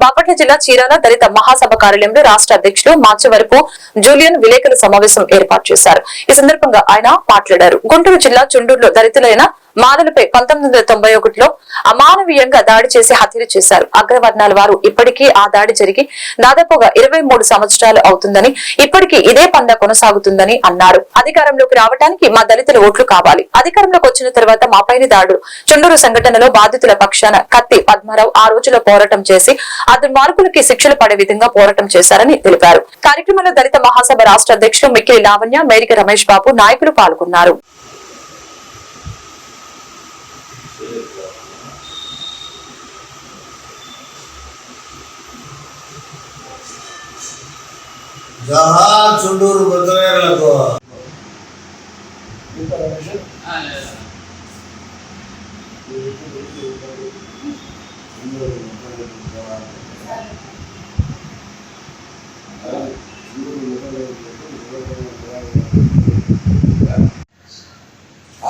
బాపట్ల జిల్లా చీరాల దళిత మహాసభ కార్యాలయంలో రాష్ట్ర అధ్యక్షులు మార్చవరపు జూలియన్ విలేకరుల సమావేశం ఏర్పాటు చేశారు. ఈ సందర్భంగా ఆయన మాట్లాడారు. గుంటూరు జిల్లా చుండూరులో దళితులైన మాదలపై పంతొమ్మిది వందల తొంభై ఒకటిలో అమానవీయంగా దాడి చేసి హత్యలు చేశారు. అగ్రవర్ణాల వారు ఇప్పటికీ ఆ దాడి జరిగి దాదాపుగా ఇరవై మూడు సంవత్సరాలు అవుతుందని ఇప్పటికీ ఇదే పంద కొనసాగుతుందని అన్నారు. అధికారంలోకి రావడానికి మా దళితుల ఓట్లు కావాలి. అధికారంలోకి వచ్చిన తర్వాత మాపైన దాడు. చుండూరు సంఘటనలో బాధితుల పక్షాన కత్తి పద్మారావు ఆ రోజులో పోరాటం చేసి ఆ దుర్మార్గులకి శిక్షలు పడే విధంగా పోరాటం చేశారని తెలిపారు. కార్యక్రమంలో దళిత మహాసభ రాష్ట్ర అధ్యక్షులు మిక్కిలి లావణ్య మేరిక రమేష్ బాబు నాయకులు పాల్గొన్నారు. జహా చుండూరు బుద్ధవేరులకు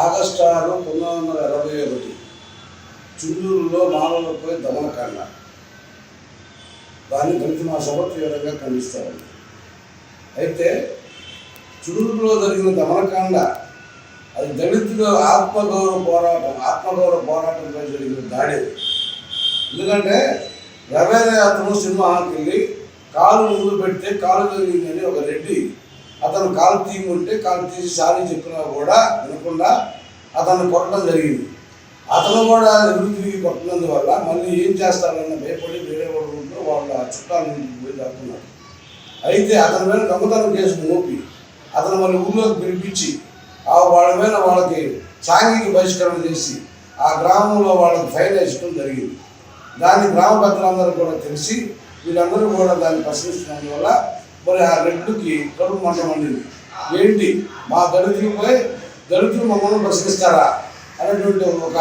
ఆగస్టు ఆరు పంతొమ్మిది వందల ఇరవై ఒకటి చుండూరులో మానవులపై దమనకాండ. దాన్ని ప్రతి మా సభ తీవ్రంగా ఖండిస్తారు. అయితే చుండూరులో జరిగిన దమనకాండ అది దళితుల ఆత్మగౌరవ పోరాటం ఆత్మగౌరవ పోరాటంపై జరిగిన దాడి. ఎందుకంటే రవేరే అతను సింహానికి కాలు ముందు పెడితే కాలు జరిగిందని ఒక రెడ్డి అతను కాలు తీయమంటే కాలు తీసి సారీ చెప్పినా కూడా వినకుండా అతన్ని కొట్టడం జరిగింది. అతను కూడా ఎదురు తిరిగి కొట్టినందువల్ల మళ్ళీ ఏం చేస్తారన్న భయపడి వేరే వాళ్ళ చుట్టాలని వాళ్ళ పోయి దాక్కున్నారు. అయితే అతని మీద దొంగతనం కేసును మోపి అతను మళ్ళీ ఊళ్ళోకి పిలిపించి ఆ వాళ్ళ మీద వాళ్ళకి సాంఘిక బహిష్కరణ చేసి ఆ గ్రామంలో వాళ్ళకి ఫైన్ వేసడం జరిగింది. దాన్ని గ్రామ పెద్దలందరూ కూడా తెలిసి వీళ్ళందరూ కూడా దాన్ని ప్రశ్నిస్తున్నందువల్ల మరి ఆ రెడ్డుకి కడుపు మంట మండింది ఏంటి? మా దళితులపై దళితులు మమ్మల్ని ప్రశ్నిస్తారా? అనేటువంటి ఒక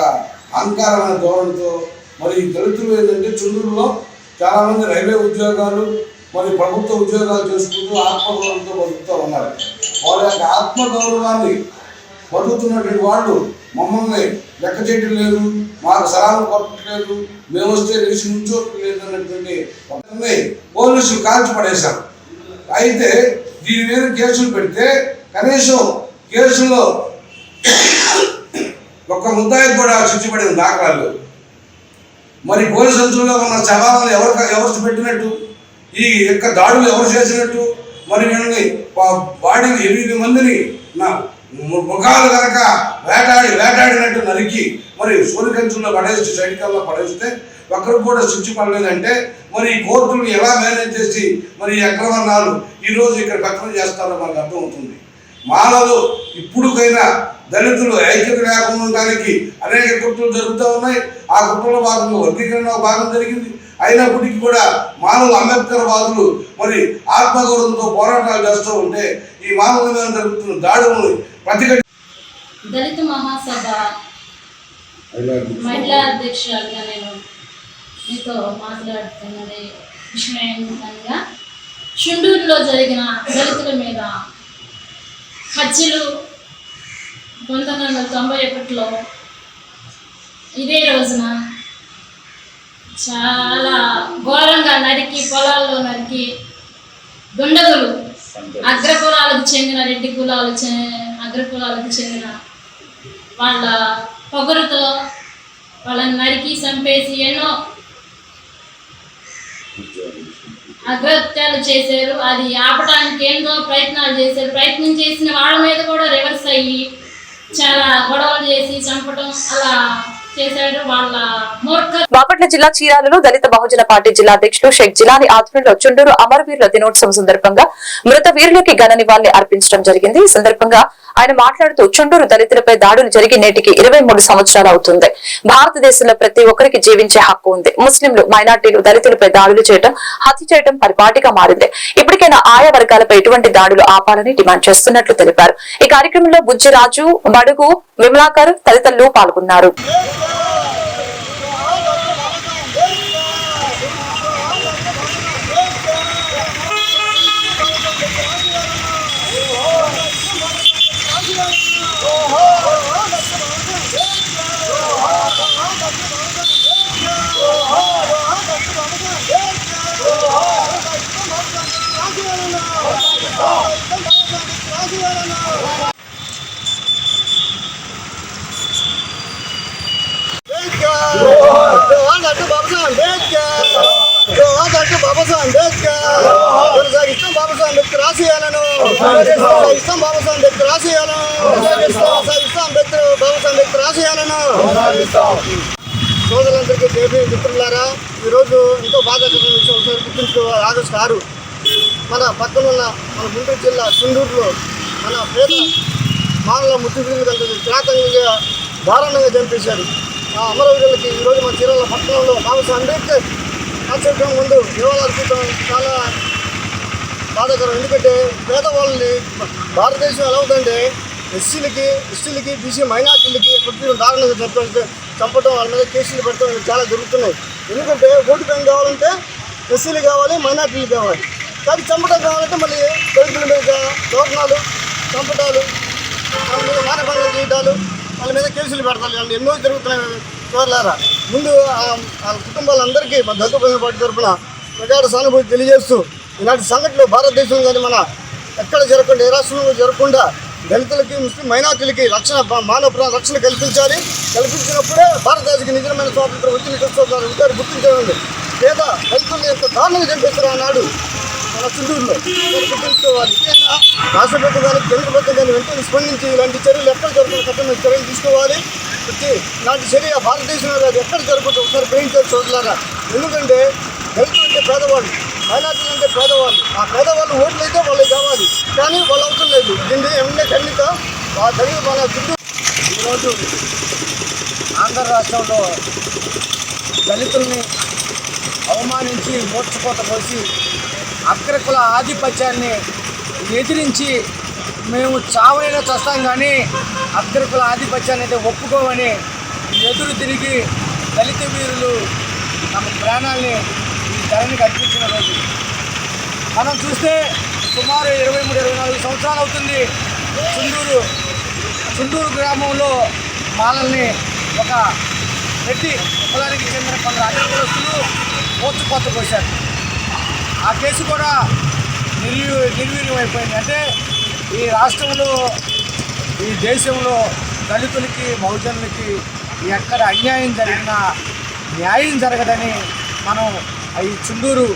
అహంకారమైన ధోరణితో మరి ఈ దళితులు ఏంటంటే చుండూరులో చాలామంది రైల్వే ఉద్యోగాలు మరి ప్రభుత్వ ఉద్యోగాలు చేసుకుంటూ ఆత్మగౌరవంతో బతుకుతూ ఉన్నారు. వాళ్ళ యొక్క ఆత్మగౌరవాన్ని బతుకుతున్నటువంటి వాళ్ళు మమ్మల్ని లెక్క చేయటం లేదు మాకు సలహాలు కొట్టట్లేదు మేము వస్తే లేచి నుంచోట్లేదు అన్నటువంటి ఒకరిని పోలీసులు కాల్చి పడేశారు. అయితే దీని మీద కేసులు పెడితే కనీసం కేసులో ఒక్క ముద్దాయి కూడా శిక్షపడిన దాఖలాలు మరి పోలీసు సంచుల్లో ఉన్న శవాలను ఎవరు ఎవరు పెట్టినట్టు? ఈ యొక్క దాడులు ఎవరు చేసినట్టు? మరి నేను వా- వాడిని ఎనిమిది మందిని నా ముఖాలు కనుక వేటాడి వేటాడినట్టు నరికి మరి సూర్యకంచుల్లో పడేసి సైనికాల్లో పడేస్తే ఒక్కరికి కూడా శిక్ష పడలేదంటే మరి ఈ కోర్టులు ఎలా మేనేజ్ చేసి మరి ఈ అగ్రవర్ణాలు ఈరోజు ఇక్కడ కథనం చేస్తారో మనకు అర్థమవుతుంది. మానవులు ఇప్పుడుకైనా దళితులు ఐక్యత లేకుండా ఉండడానికి అనేక కుట్రలు జరుగుతూ ఉన్నాయి. ఆ కుట్రల భాగంలో వర్గీకరణ భాగం జరిగింది. అయినప్పటికీ కూడా మానవ అంబేద్కర్ వాదులు మరి ఆత్మగౌరవంతో పోరాటాలు చేస్తూ ఉంటే ఈ మానవుల మీద జరుగుతున్న దాడులను ప్రతిఘటి దళిత మహాసభ మహిళా అధ్యక్షురాలుగా నేను మీతో మాట్లాడుతున్నది విషయం ఏంటనగా చుండూరులో జరిగిన దళితుల మీద హత్యలు పంతొమ్మిది వందల తొంభై ఒకటిలో ఇదే రోజున చాలా ఘోరంగా నరికి పొలాల్లో నరికి దుండగులు అగ్రకులాలకు చెందిన రెడ్డి కులాలు చె- అగ్రకులాలకు చెందిన వాళ్ళ పొగరుతో వాళ్ళని నరికి చంపేసి ఎన్నో అగత్యాలు చేశారు. అది ఆపడానికి ఏందో ప్రయత్నాలు చేశారు. ప్రయత్నం చేసిన వాళ్ళ మీద కూడా రివర్స్ అయ్యి చాలా గొడవలు చేసి చంపడం అలా బాపట్ల జిల్లా చీరాలలో దళిత బహుజన పార్టీ జిల్లా అధ్యక్షులు షేక్ జిలాని ఆధ్వర్యంలో చుండూరు అమరవీరుల దినోత్సవం సందర్భంగా మృత వీరులకి ఘన నివాళి అర్పించడం జరిగింది. ఈ సందర్భంగా ఆయన మాట్లాడుతూ చుండూరు దళితులపై దాడులు జరిగి నేటికి ఇరవై మూడు సంవత్సరాలు అవుతుంది. భారతదేశంలో ప్రతి ఒక్కరికి జీవించే హక్కు ఉంది. ముస్లింలు మైనార్టీలు దళితులపై దాడులు చేయడం హత్య చేయడం పరిపాటిగా మారింది. ఇప్పటికైనా ఆయా వర్గాలపై ఎటువంటి దాడులు ఆపాలని డిమాండ్ చేస్తున్నట్లు తెలిపారు. ఈ కార్యక్రమంలో బుజ్జిరాజు బడుగు విమలాకర్ తదితరులు పాల్గొన్నారు. డాక్టర్ రాసేయాలను సోదరులందరికీ దేవి మిత్రులారా ఈరోజు ఎంతో బాధాకరమైన విషయం ఒకసారి గుర్తుంచుకో ఆగస్టు ఆరు మన పక్కన ఉన్న మన గుంటూరు జిల్లా చుండూరులో మన పేద మానవ ముత్తుగురి కిరాతంగా దారుణంగా చంపేశారు అమరవీరులకి ఈరోజు మన చీరాల పట్టణంలో బాబాసాహెబ్ అంబేద్కర్ ఆచరించడం ముందు నివాళులర్పించడం చాలా బాధాకరం. ఎందుకంటే పేదవాళ్ళని భారతదేశం ఎలా అవుతుందంటే ఎస్సీలకి ఎస్టీలకి బీసీ మైనార్టీలకి కొద్దిగా దారుణంగా చంపడం చంపడం వాళ్ళ మీద కేసులు పెట్టడం చాలా జరుగుతున్నాయి. ఎందుకంటే ఓటు బ్యాంక్ కావాలంటే ఎస్సీలు కావాలి మైనార్టీలు కావాలి. కానీ చంపడం కావాలంటే మళ్ళీ దళితుల మీద దోరణాలు చంపటాలు వాళ్ళ మీద మానభంగం చేయటాలు వాళ్ళ మీద కేసులు పెడతారు. వాళ్ళు ఎన్నో జరుగుతున్నాయి. చూడలేరా? ముందు ఆ- వాళ్ళ కుటుంబాలందరికీ మా దగ్గర పార్టీ తరఫున ప్రగాఢ సానుభూతి తెలియజేస్తూ ఇలాంటి సంఘటనలు భారతదేశంలో కానీ మన ఎక్కడ జరగకుండా ఏ రాష్ట్రంలో జరగకుండా దళితులకి ముస్లిం మైనార్టీలకి రక్షణ మానవ రక్షణ కల్పించాలి. కల్పించినప్పుడే భారతదేశానికి నిజమైన స్వాతంత్రం వచ్చిన చూస్తారు ఉంటారు గుర్తించండి. లేదా దళితుల్ని ఎంత దారుణంగా చంపిస్తారు ఆనాడు మన రాష్ట్ర ప్రభుత్వం కానీ తెలుగు ప్రభుత్వం కానీ వెంటనే స్పందించి ఇలాంటి చర్యలు ఎక్కడ జరుగుతున్న కఠిన చర్యలు తీసుకోవాలి వచ్చి ఇలాంటి చర్య భారతదేశంలో ఎక్కడ జరుగుతుంది ఒకసారి గ్రహించారు చూడలాగా ఎందుకంటే దళితులు అంటే పేదవాళ్ళు మైనార్టీలు అంటే పేదవాళ్ళు ఆ పేదవాళ్ళు ఓట్లు అయితే వాళ్ళకి కావాలి కానీ వాళ్ళు అవసరం లేదు దీన్ని ఏమన్నా ఖండిత ఆ దళిత మన చుట్టూ ఈరోజు ఆంధ్ర రాష్ట్రంలో దళితుల్ని అవమానించి మోర్చుకోత పోసి అగ్రకుల ఆధిపత్యాన్ని ఎదిరించి మేము చావైనా చస్తాం కానీ అగ్రకుల ఆధిపత్యాన్ని అయితే ఒప్పుకోమని ఎదురు తిరిగి దళిత వీరులు తమ ప్రాణాల్ని ఈ ధరణికి అర్పించిన రోజు. మనం చూస్తే సుమారు ఇరవై మూడు ఇరవై నాలుగు సంవత్సరాలు అవుతుంది. చుండూరు చుండూరు గ్రామంలో మాలల్ని ఒక రెడ్డి కులానికి చెందిన కొందరు అధికారులు మోర్చుకోత పోశారు. ఆ కేసు కూడా నిర్వీ నిర్వీర్యం అయిపోయింది అంటే ఈ రాష్ట్రంలో ఈ దేశంలో దళితులకి బహుజనులకి ఎక్కడ అన్యాయం జరిగినా న్యాయం జరగదని మనం ఈ చుండూరు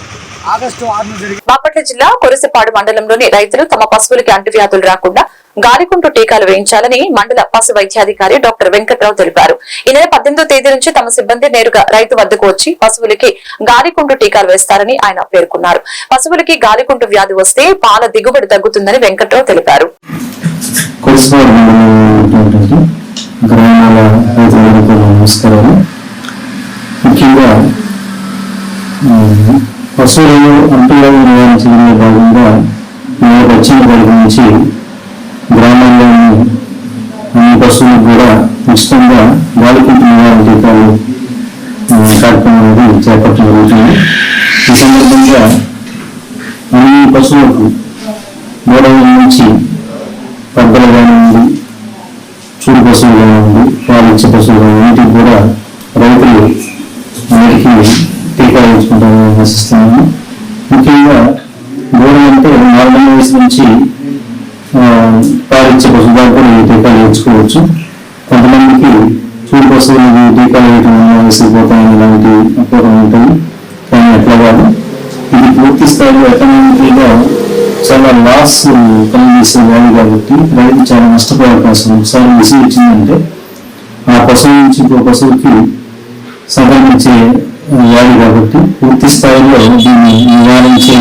ఆగస్టు ఆరున జరిగింది బాపట్ల జిల్లా కొరిసిపాడు మండలంలోని రైతులు తమ పశువులకి అంటువ్యాధులు రాకుండా గాలికుంటు టీకాలు వేయించాలని మండల పశు వైద్యాధికారి డాక్టర్ వెంకట్రావు తెలిపారు. ఈ నెల పద్దెనిమిదో తేదీ నుంచి తమ సిబ్బంది నేరుగా రైతు వద్దకు వచ్చి పశువులకి గాలికుంటు టీకాలు వేస్తారని ఆయన పేర్కొన్నారు. పశువులకి గాలికుంటు వ్యాధి వస్తే పాల దిగుబడి తగ్గుతుందని వెంకట్రావు తెలిపారు. ముఖ్యంగా పశువులను అంటువ్యాధి భాగంగా మేము వచ్చిన దగ్గర నుంచి గ్రామాల్లోని అన్ని పశువులకు కూడా ఉచితంగా గాలికుంటు నివారణ టీకాలు కార్యక్రమం అనేది చేపట్టడం జరుగుతుంది. ఈ సందర్భంగా అన్ని పశువులకు మూడవ నుంచి పెద్దలు కానివ్వండి చూడు బస్సులు కానివ్వండి వాళ్ళు ఇచ్చే పశువులు కానివ్వండి కూడా రైతులు వీటికి టీకా వేసుకుంటామని ఆశిస్తున్నాము. ముఖ్యంగా దూరం అంటే నాలుగు వయసు నుంచి ఆ, పాలు ఇచ్చే పశువులు కూడా ఈ టీకాలు వేయించుకోవచ్చు. కొంతమందికి చూడు పశువులు ఈ టీకాలు వేయటం వల్ల ఇలాంటి అపోహలు ఉంటాయి కానీ అట్లా కాదు. ఇది పూర్తి స్థాయిలో ఎకనామికల్గా చాలా లాస్ కలిగిస్తే వాళ్ళు కాబట్టి రైతు చాలా నష్టపోయే అవకాశం ఒకసారి విసుగు ఇచ్చిందంటే ఆ పశువు నుంచి ఇంకో పశువుకి సంబంధించే వ్యాధి కాబట్టి పూర్తి స్థాయిలో దీన్ని నివారించే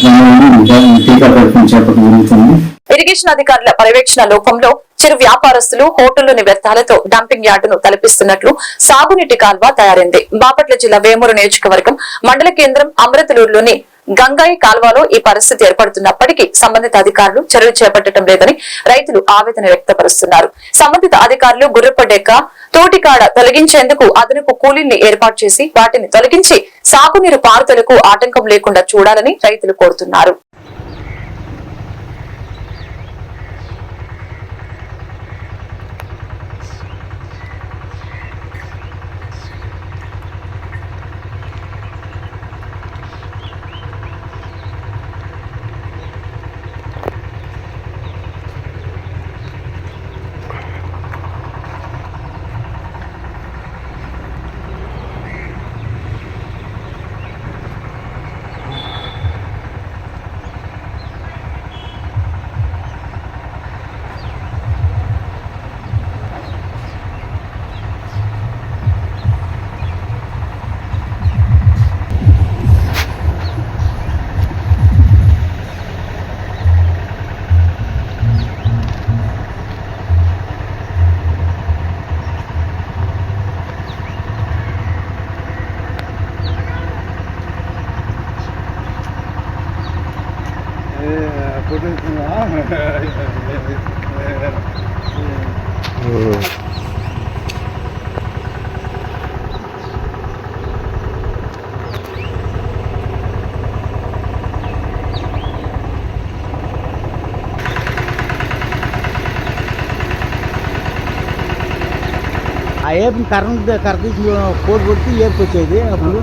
క్రమంలో టీకా ప్రకటన చేపట్టడం జరుగుతుంది. ఇరిగేషన్ అధికారుల పర్యవేక్షణ లోపంలో చిరు వ్యాపారస్తులు హోటల్లోని వ్యర్థాలతో డంపింగ్ యార్డును తలపిస్తున్నట్లు సాగునీటి కాల్వ తయారైంది. బాపట్ల జిల్లా వేమూరు నియోజకవర్గం మండల కేంద్రం అమృతలూరులోని గంగాయి కాల్వలో ఈ పరిస్థితి ఏర్పడుతున్నప్పటికీ సంబంధిత అధికారులు చర్యలు చేపట్టడం లేదని రైతులు ఆవేదన వ్యక్తపరుస్తున్నారు. సంబంధిత అధికారులు గుర్రపడ్డాక తోటికాడ తొలగించేందుకు అదనపు కూలీల్ని ఏర్పాటు చేసి వాటిని తొలగించి సాగునీరు పారుదలకు ఆటంకం లేకుండా చూడాలని రైతులు కోరుతున్నారు. కరెంట్ కరెంట్ తీసి కొడితే ఏర్పొచ్చేది అప్పుడు.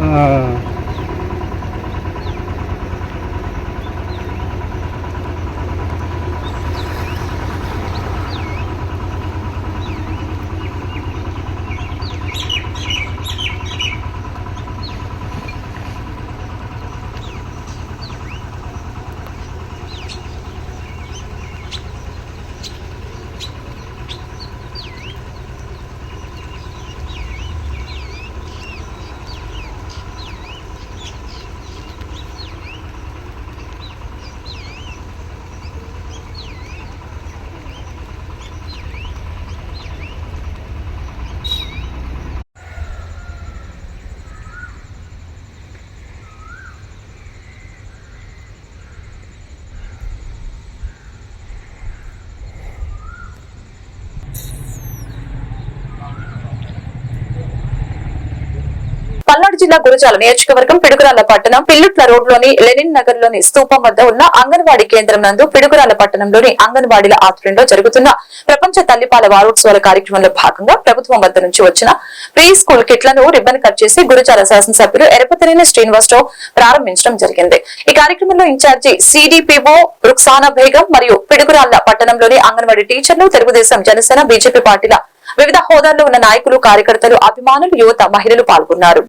పల్నాడు జిల్లా గురజాల నియోజకవర్గం పిడుగురాల పట్టణం పిల్లుట్ల రోడ్లోని లెనిన్ నగర్లోని స్తూపం వద్ద ఉన్న అంగన్వాడీ కేంద్రం నందు పిడుగురాల పట్టణంలోని అంగన్వాడీల ఆధ్వర్యంలో జరుగుతున్న ప్రపంచ తల్లిపాల వారోత్సవాల కార్యక్రమంలో భాగంగా ప్రభుత్వం వద్ద నుంచి వచ్చిన ప్రీ స్కూల్ కిట్లను రిబ్బన్ కట్ చేసి గురజాల శాసనసభ్యులు ఎరపతినేని శ్రీనివాసరావు ప్రారంభించడం జరిగింది. ఈ కార్యక్రమంలో ఇన్ఛార్జి సిడిపిఓ రుక్సానా బేగం మరియు పిడుగురాళ్ళ పట్టణంలోని అంగన్వాడీ టీచర్లు తెలుగుదేశం జనసేన బీజేపీ పార్టీల వివిధ హోదాల్లో ఉన్న నాయకులు కార్యకర్తలు అభిమానులు యువత మహిళలు పాల్గొన్నారు.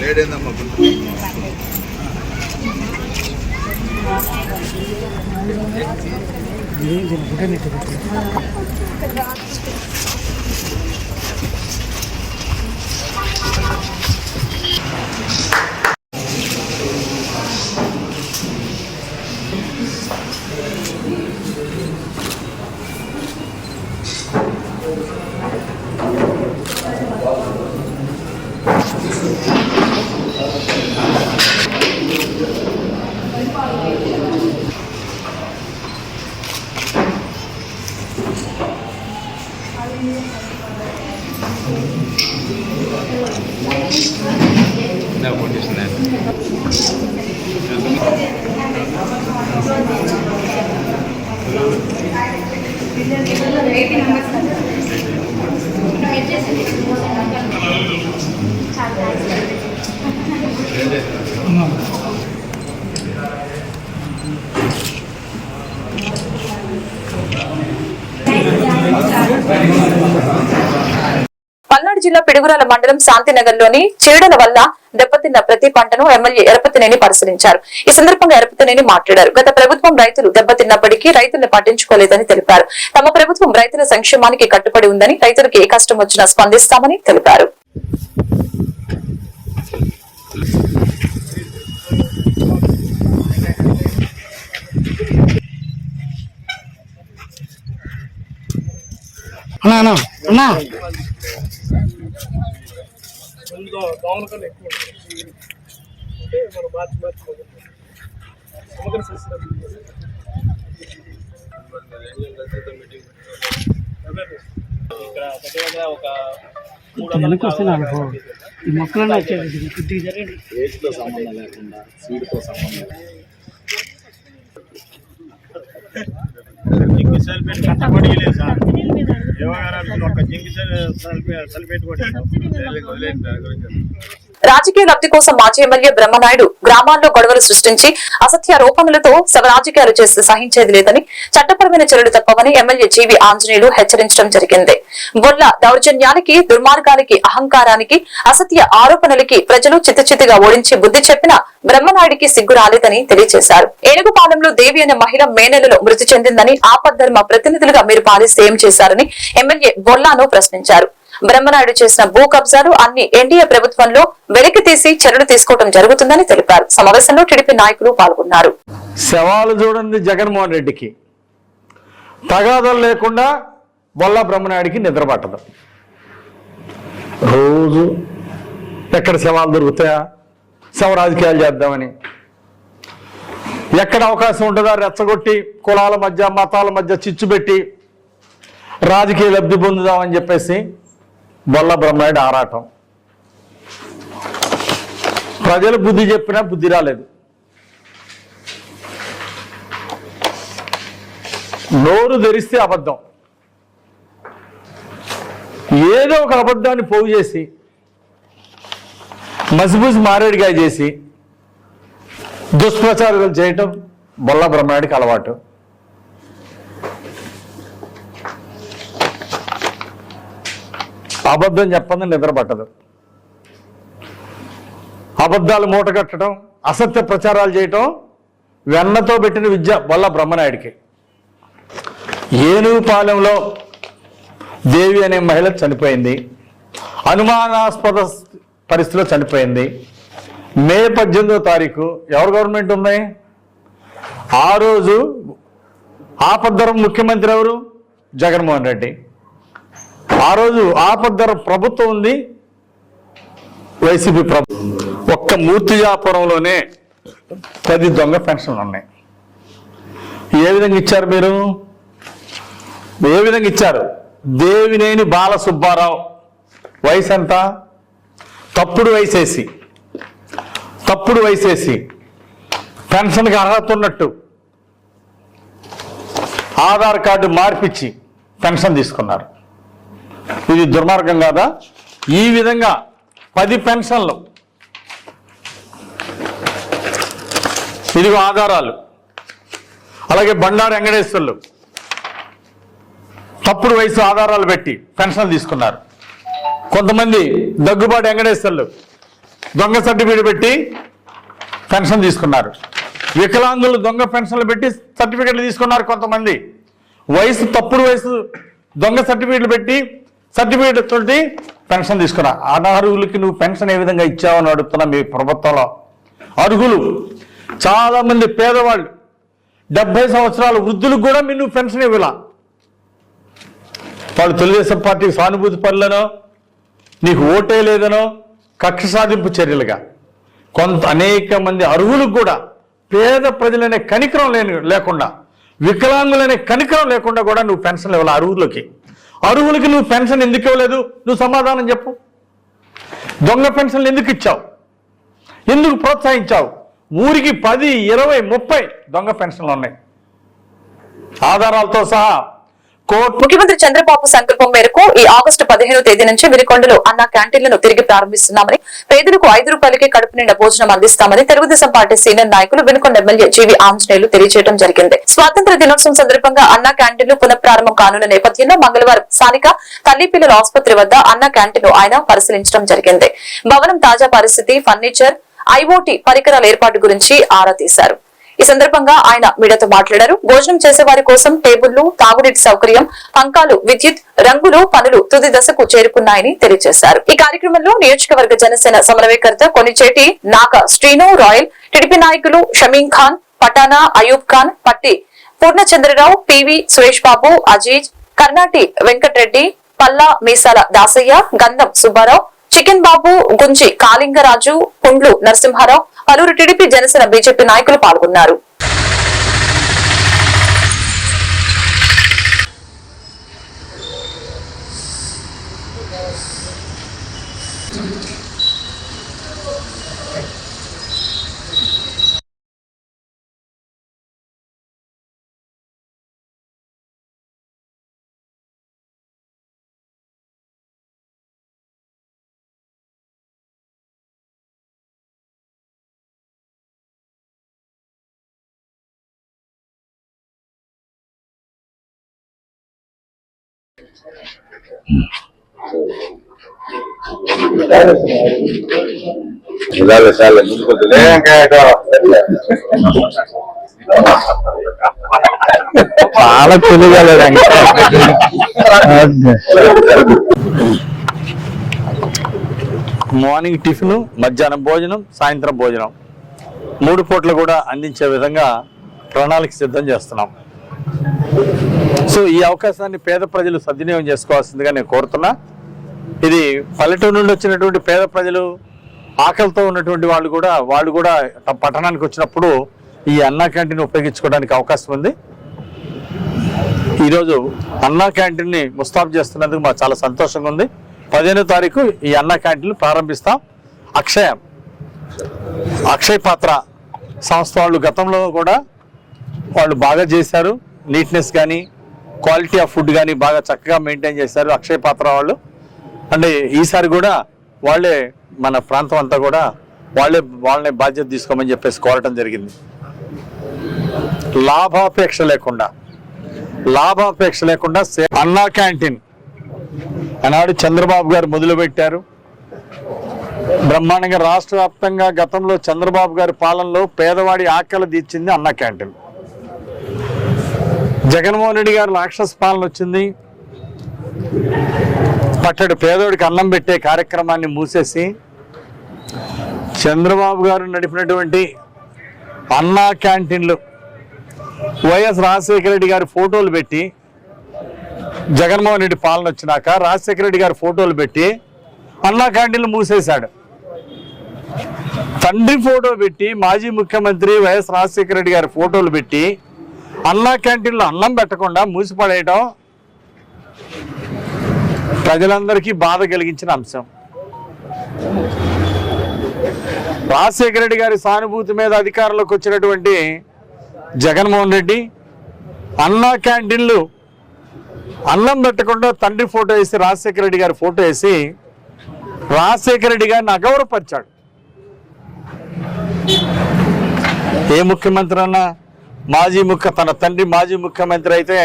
పల్నాడు జిల్లా పిడుగురాల మండలం శాంతినగర్లోని చీడల వల్ల దెబ్బతిన్న ప్రతి పంటను ఎమ్మెల్యే ఎరపతినేని పరిశీలించారు. ఈ సందర్భంగా ఎరపతినేని మాట్లాడారు. గత ప్రభుత్వం రైతులు దెబ్బతిన్నప్పటికీ రైతులను పట్టించుకోలేదని తెలిపారు. తమ ప్రభుత్వం రైతుల సంక్షేమానికి కట్టుబడి ఉందని రైతులకు ఏ కష్టం వచ్చినా స్పందిస్తామని తెలిపారు. అన్నా అన్నా అన్నా. వెనక్కి వస్తే నాకు ఈ మొక్కలన్నీ వచ్చేది కొద్దిగా సల్ఫేట్ కట్టబడి లేదు సార్. ఒక రాజకీయ లబ్ధి కోసం మాజీ ఎమ్మెల్యే బ్రహ్మనాయుడు గ్రామాల్లో గొడవలు సృష్టించి అసత్యారోపణలతో రాజకీయాలు చేస్తే సహించేది లేదని చట్టపరమైన చర్యలు తప్పవని ఎమ్మెల్యే జీవి ఆంజనేయులు హెచ్చరించడం జరిగింది. బొల్ల దౌర్జన్యానికి దుర్మార్గానికి అహంకారానికి అసత్య ఆరోపణలకి ప్రజలు చిత్తచిత్తుగా ఓడించి బుద్ధి చెప్పిన బ్రహ్మనాయుడికి సిగ్గు రాలేదని తెలియజేశారు. ఏనుగుపాలెంలో దేవి అనే మహిళ మే నెలలో మృతి చెందిందని ఆపద్ధర్మ ప్రతినిధులుగా మీరు పాలిస్తే ఏం చేశారని ఎమ్మెల్యే బొల్లాను ప్రశ్నించారు. బ్రహ్మనాయుడు చేసిన భూ కబ్జాలు అన్ని ఎన్డీఏ ప్రభుత్వంలో వెలికి తీసి చర్యలు తీసుకోవడం జరుగుతుందని తెలిపారు. సమావేశంలో టీడీపీ నాయకులు పాల్గొన్నారు. శవాలు చూడండి జగన్మోహన్ రెడ్డికి. తగాదలు లేకుండా బొల్ల బ్రహ్మనాయుడికి నిద్ర పట్టదు. రోజు ఎక్కడ శవాలు దొరుకుతాయా? శవ రాజకీయాలు చేద్దామని. ఎక్కడ అవకాశం ఉంటుందా? రెచ్చగొట్టి కులాల మధ్య మతాల మధ్య చిచ్చు పెట్టి రాజకీయ లబ్ధి పొందుదామని చెప్పేసి బొల్ల బ్రహ్మనాయుడు ఆరాటం. ప్రజలు బుద్ధి చెప్పినా బుద్ధి రాలేదు. నోరు ధరిస్తే అబద్ధం. ఏదో ఒక అబద్ధాన్ని పోగు చేసి మసిబూసి మారేడుగా చేసి దుష్ప్రచారాలు చేయటం బొల్ల బ్రహ్మనాయుడికి అలవాటు. అబద్ధం చెప్పంది నిద్ర పట్టదు అబద్ధాలు మూటగట్టడం అసత్య ప్రచారాలు చేయటం వెన్నతో పెట్టిన విద్య బొల్ల బ్రహ్మనాయుడికి. ఏనుగుపాలెంలో దేవి అనే మహిళ చనిపోయింది. అనుమానాస్పద పరిస్థితిలో చనిపోయింది. మే పద్దెనిమిదో తారీఖు ఎవరు గవర్నమెంట్ ఉంది? ఆ రోజు ఆపద్దరం ముఖ్యమంత్రి ఎవరు? జగన్మోహన్ రెడ్డి. ఆ రోజు ఆపద్దర ప్రభుత్వం ఉంది. వైసీపీ ప్రభుత్వం ఒక్క మూర్తిజాపురంలోనే పది దొంగ పెన్షన్లు ఉన్నాయి. ఏ విధంగా ఇచ్చారు మీరు? ఏ విధంగా ఇచ్చారు? దేవినేని బాలసుబ్బారావు. వయసు ఎంత? తప్పుడు వయసేసి తప్పుడు వయసేసి పెన్షన్కి అర్హత ఉన్నట్టు ఆధార్ కార్డు మార్పిచ్చి పెన్షన్ తీసుకున్నారు. ఇది దుర్మార్గం కాదా? ఈ విధంగా పది పెన్షన్లు. ఇదిగో ఆధారాలు. అలాగే బండారు వెంకటేశ్వర్లు. తప్పుడు వయసు ఆధారాలు పెట్టి పెన్షన్లు తీసుకున్నారు. కొంతమంది దగ్గుబాటు వెంకటేశ్వర్లు దొంగ సర్టిఫికేట్ పెట్టి పెన్షన్ తీసుకున్నారు. వికలాంగులు దొంగ పెన్షన్లు పెట్టి సర్టిఫికెట్లు తీసుకున్నారు కొంతమంది. వయసు తప్పుడు వయసు దొంగ సర్టిఫికెట్లు పెట్టి సర్టిఫికెట్ తోటి పెన్షన్ తీసుకురా. అనర్హులకి నువ్వు పెన్షన్ ఏ విధంగా ఇచ్చావని అడుగుతున్నా మీ ప్రభుత్వంలో. అర్హులు. చాలామంది పేదవాళ్ళు. డెబ్బై సంవత్సరాల వృద్ధులకు కూడా మీరు నువ్వు పెన్షన్ ఇవ్వలా. వాళ్ళు తెలుగుదేశం పార్టీ సానుభూతి పనులనో నీకు ఓటే లేదనో కక్ష సాధింపు చర్యలుగా. కొంత అనేక మంది అర్హులకు కూడా పేద ప్రజలనే కనికరం లేని లేకుండా వికలాంగులనే కనికరం లేకుండా కూడా నువ్వు పెన్షన్ ఇవ్వాలి అర్హులకి. అరువులకి నువ్వు పెన్షన్ ఎందుకు ఇవ్వలేదు? నువ్వు సమాధానం చెప్పు. దొంగ పెన్షన్లు ఎందుకు ఇచ్చావు? ఎందుకు ప్రోత్సహించావు? ఊరికి పది ఇరవై ముప్పై దొంగ పెన్షన్లు ఉన్నాయి. ఆధారాలతో సహా కోర్టు ముఖ్యమంత్రి చంద్రబాబు సంకల్పం మేరకు ఈ ఆగస్టు పదిహేను తేదీ నుంచి విరికొండలో అన్న క్యాంటీన్లను తిరిగి ప్రారంభిస్తున్నామని పేదలకు ఐదు రూపాయలకే కడుపు నిండా భోజనం అందిస్తామని తెలుగుదేశం పార్టీ సీనియర్ నాయకులు వినుకొండ ఎమ్మెల్యే జీవి ఆంజనేయులు తెలియజేయడం జరిగింది. స్వాతంత్ర దినోత్సవం సందర్భంగా అన్న క్యాంటీన్లు పునఃప్రారంభం కానున్న నేపథ్యంలో మంగళవారం స్థానిక తల్లిపిల్లల ఆసుపత్రి వద్ద అన్న క్యాంటీన్ ఆయన పరిశీలించడం జరిగింది. భవనం తాజా పరిస్థితి ఫర్నిచర్ ఐఓటీ పరికరాల ఏర్పాటు గురించి ఆరా తీశారు. ఈ సందర్భంగా ఆయన మీడియాతో మాట్లాడారు. భోజనం చేసే వారి కోసం టేబుళ్ళు తాగునీటి సౌకర్యం పంకాలు విద్యుత్ రంగులు పనులు తుది దశకు చేరుకున్నాయని తెలియజేశారు. ఈ కార్యక్రమంలో నియోజకవర్గ జనసేన సమన్వయకర్త కొనిచేటి నాక శ్రీను రాయల్ టిడిపి నాయకులు షమీం ఖాన్ పటానా అయూబ్ ఖాన్ పట్టి పూర్ణచంద్రరావు పివి సురేష్ బాబు అజీజ్ కర్ణాటి వెంకటరెడ్డి పల్లా మీసాల దాసయ్య గంధం సుబ్బారావు చికెన్ బాబు గుంజి కాళింగరాజు పుండ్లు నరసింహారావు పలువురు టీడీపీ జనసేన బీజేపీ నాయకులు పాల్గొన్నారు. చాలా తెలియగలదండి మార్నింగ్ టిఫిన్ మధ్యాహ్నం భోజనం సాయంత్రం భోజనం. మూడు పూట్ల కూడా అందించే విధంగా ప్రణాళిక సిద్ధం చేస్తున్నాం. సో ఈ అవకాశాన్ని పేద ప్రజలు సద్వినియోగం చేసుకోవాల్సిందిగా నేను కోరుతున్నా. ఇది పల్లెటూరు నుండి వచ్చినటువంటి పేద ప్రజలు ఆకలితో ఉన్నటువంటి వాళ్ళు కూడా వాళ్ళు కూడా తమ పట్టణానికి వచ్చినప్పుడు ఈ అన్నా క్యాంటీన్ ఉపయోగించుకోవడానికి అవకాశం ఉంది. ఈరోజు అన్నా క్యాంటీన్ని ముస్తాబ్ చేస్తున్నందుకు మాకు చాలా సంతోషంగా ఉంది. పదిహేనో తారీఖు ఈ అన్నా క్యాంటీన్ ప్రారంభిస్తాం. అక్షయ అక్షయ పాత్ర సంస్థ వాళ్ళు గతంలో కూడా వాళ్ళు బాగా చేశారు. నీట్నెస్ కానీ క్వాలిటీ ఆఫ్ ఫుడ్ కానీ బాగా చక్కగా మెయింటైన్ చేశారు అక్షయ పాత్ర వాళ్ళు. అంటే ఈసారి కూడా వాళ్ళే మన ప్రాంతం అంతా కూడా వాళ్ళే వాళ్ళని బాధ్యత తీసుకోమని చెప్పేసి కోరటం జరిగింది. లాభాపేక్ష లేకుండా లాభాపేక్ష లేకుండా అన్నా క్యాంటీన్. ఆనాడు చంద్రబాబు గారు మొదలుపెట్టారు. బ్రహ్మాండంగా రాష్ట్ర వ్యాప్తంగా గతంలో చంద్రబాబు గారి పాలనలో పేదవాడి ఆకలి తీర్చింది అన్నా క్యాంటీన్. జగన్మోహన్ రెడ్డి గారు రాక్షస పాలన వచ్చింది. పట్టడు పేదోడికి అన్నం పెట్టే కార్యక్రమాన్ని మూసేసి చంద్రబాబు గారు నడిపినటువంటి అన్నా క్యాంటీన్లు వైఎస్ రాజశేఖర రెడ్డి గారి ఫోటోలు పెట్టి జగన్మోహన్ రెడ్డి పాలన వచ్చినాక రాజశేఖర రెడ్డి గారి ఫోటోలు పెట్టి అన్నా క్యాంటీన్లు మూసేశాడు. తండ్రి ఫోటో పెట్టి మాజీ ముఖ్యమంత్రి వైఎస్ రాజశేఖర రెడ్డి గారి ఫోటోలు పెట్టి అన్నా క్యాంటీన్లో అన్నం పెట్టకుండా మూసిపడేయటం ప్రజలందరికీ బాధ కలిగించిన అంశం. రాజశేఖర రెడ్డి గారి సానుభూతి మీద అధికారంలోకి వచ్చినటువంటి జగన్మోహన్ రెడ్డి అన్నా క్యాంటీన్లు అన్నం పెట్టకుండా తండ్రి ఫోటో వేసి రాజశేఖర రెడ్డి గారి ఫోటో వేసి రాజశేఖర రెడ్డి గారిని అగౌరవపరిచాడు. ఏ ముఖ్యమంత్రి అన్నా మాజీ ముఖ్య తన తండ్రి మాజీ ముఖ్యమంత్రి అయితే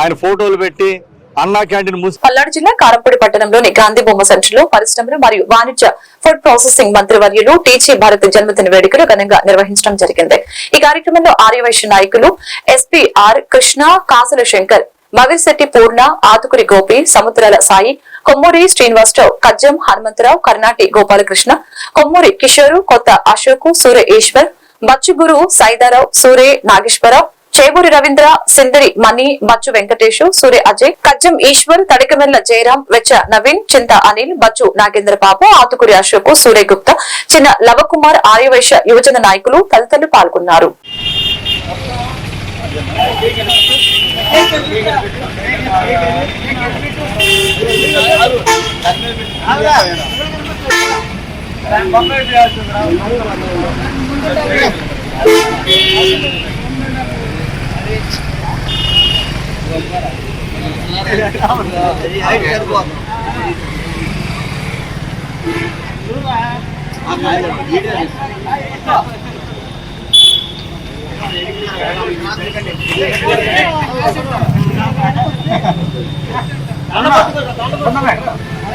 ఆయన ఫోటోలు పెట్టి అన్నా క్యాంటీన్ పల్నాడు జిల్లా కారంపూడి పట్టణంలోని గాంధీ బొమ్మ సెంటర్లో పరిశ్రమలు మరియు వాణిజ్య ఫుడ్ ప్రాసెసింగ్ మంత్రి వర్యులు టీచీ భారత్ జన్మదిన వేడుకలు ఘనంగా నిర్వహించడం జరిగింది. ఈ కార్యక్రమంలో ఆర్యవైశ్య నాయకులు ఎస్పీఆర్ కృష్ణ కాసుల శంకర్ మగిరిశెట్టి పూర్ణ ఆతుకురి గోపి సముద్రాల సాయి కొమ్మూరి శ్రీనివాసరావు కజ్జం హనుమంతరావు కర్ణాటి గోపాలకృష్ణ కొమ్మూరి కిషోరు కొత్త అశోకు సూర్య ఈశ్వర్ బచ్చుగురు సైదారావు సూరే నాగేశ్వరరావు చేబూరి రవీంద్ర సిందరి మణి బచ్చు వెంకటేశు సూర్య అజయ్ కజ్జం ఈశ్వర్ తడికమెల్ల జయరాం వెచ్చ నవీన్ చింత అనిల్ బచ్చు నాగేంద్ర బాబు ఆతుకురి అశోక్ సూర్య గుప్తా చిన్న లవకుమార్ ఆర్యవైశ్య యువజన నాయకులు తదితరులు పాల్గొన్నారు.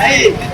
Hey!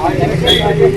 పల్నాడు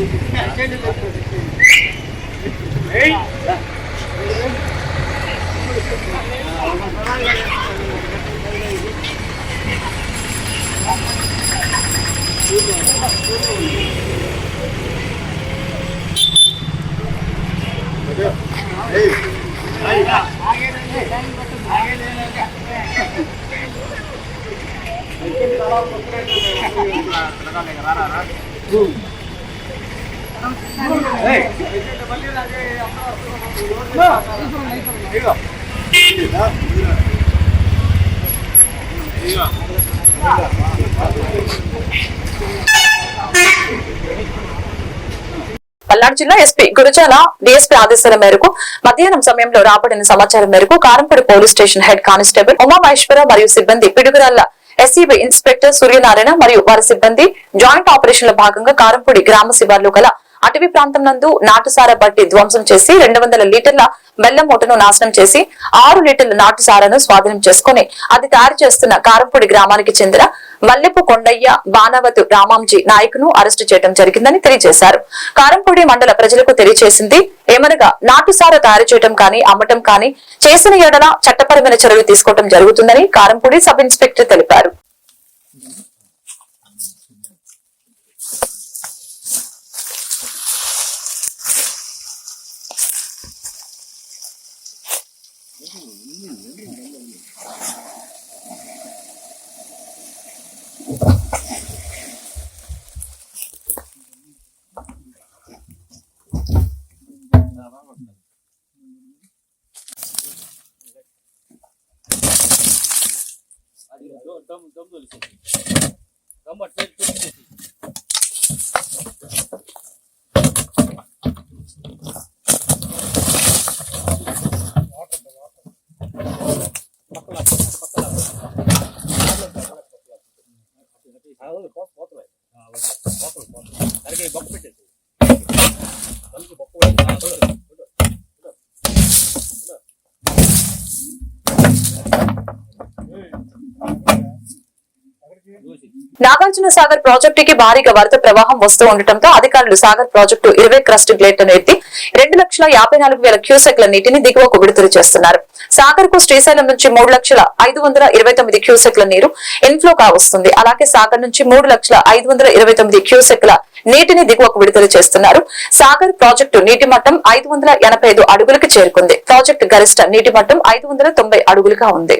పల్నాడు జిల్లా ఎస్పీ గురుజాల డిఎస్పీ ఆదేశాల మేరకు మధ్యాహ్నం సమయంలో రాబడిన సమాచారం మేరకు Karempudi police station head constable Umamaheshwara మరియు సిబ్బంది పిడుగురాళ్ళ ఎస్సీబీ ఇన్స్పెక్టర్ సూర్యనారాయణ మరియు వారి సిబ్బంది జాయింట్ ఆపరేషన్లో భాగంగా కారంపూడి గ్రామ శివార్లు గల అటవీ ప్రాంతం నందు నాటుసార బట్టి ధ్వంసం చేసి రెండు వందల లీటర్ల బెల్లం మూటను నాశనం చేసి ఆరు లీటర్ల నాటుసారాను స్వాధీనం చేసుకుని అది తయారు చేస్తున్న కారంపూడి గ్రామానికి చెందిన మల్లెపు కొండయ్య బాణవతు రామాంజీ నాయకును అరెస్టు చేయడం జరిగిందని తెలియజేశారు. కారంపూడి మండల ప్రజలకు తెలియజేసింది ఏమనగా నాటుసార తయారు చేయడం కానీ అమ్మటం కానీ చేసిన ఎడల చట్టపరమైన చర్యలు తీసుకోవడం జరుగుతుందని కారంపూడి సబ్ ఇన్స్పెక్టర్ తెలిపారు. ગમતું ગમતું લીધું ગમત నాగార్జున సాగర్ ప్రాజెక్టుకి భారీగా వరద ప్రవాహం వస్తూ ఉండటంతో అధికారులు సాగర్ ప్రాజెక్టు ఇరవై క్రస్ట్ గ్లేట్లను ఎత్తి రెండు లక్షల యాభై నాలుగు వేల క్యూసెక్ల నీటిని దిగువకు విడుదల చేస్తున్నారు. సాగర్కు శ్రీశైలం నుంచి మూడు లక్షల ఐదు వందల ఇరవై తొమ్మిది క్యూసెక్ల నీరు ఇన్ఫ్లో కా వస్తుంది. అలాగే సాగర్ నుంచి మూడు లక్షల ఐదు వందల ఇరవై తొమ్మిది క్యూసెక్ల నీటిని దిగువకు విడుదల చేస్తున్నారు. సాగర్ ప్రాజెక్టు నీటి మట్టం ఐదు వందల ఎనభై ఐదు అడుగులకు చేరుకుంది. ప్రాజెక్టు గరిష్ట నీటి మట్టం ఐదు వందల తొంభై అడుగులుగా ఉంది.